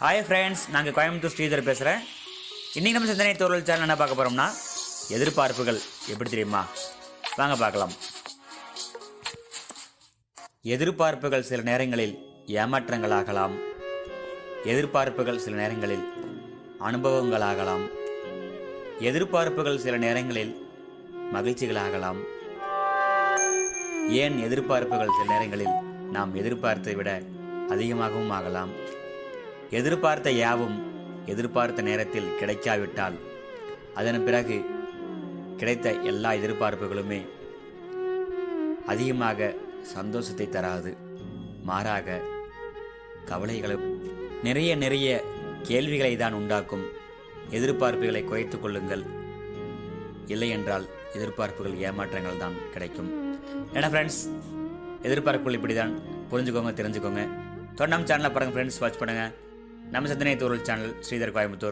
Hi friends நாங்கள் கோயம்புத்தூர் ஸ்ரீதர் பேசுகிறேன் இன்றைக்கி நம்ம சிந்தனை தோரல் சேனல் என்ன பார்க்க போகிறோம்னா எதிர்பார்ப்புகள். எப்படி தெரியுமா? வாங்க பார்க்கலாம். எதிர்பார்ப்புகள் சில நேரங்களில் ஏமாற்றங்களாகலாம். எதிர்பார்ப்புகள் சில நேரங்களில் அனுபவங்களாகலாம். எதிர்பார்ப்புகள் சில நேரங்களில் மகிழ்ச்சிகளாகலாம். ஏன் எதிர்பார்ப்புகள் சில நேரங்களில் நாம் எதிர்பார்த்ததை விட அதிகமாகவும் ஆகலாம்? எதிர்பார்த்த யாவும் எதிர்பார்த்த நேரத்தில் கிடைக்காவிட்டால் அதன் பிறகு கிடைத்த எல்லா எதிர்பார்ப்புகளுமே அதிகமாக சந்தோஷத்தை தராது. மாறாக கவலைகளை நிறைய நிறைய கேள்விகளை தான் உண்டாக்கும். எதிர்பார்ப்புகளை குறைத்து கொள்ளுங்கள். இல்லையென்றால் எதிர்பார்ப்புகள் ஏமாற்றங்கள் தான் கிடைக்கும். ஏன்னா ஃப்ரெண்ட்ஸ் எதிர்பார்ப்புகள் இப்படி தான் புரிஞ்சுக்கோங்க தெரிஞ்சுக்கோங்க. தொடர்ந்து சேனலில் சேனலை பாருங்கள் ஃப்ரெண்ட்ஸ் வாட்ச் பண்ணுங்கள் நம்ம சிந்தனை தோரல் சேனல் ஸ்ரீதர் கோயம்புத்தூர்.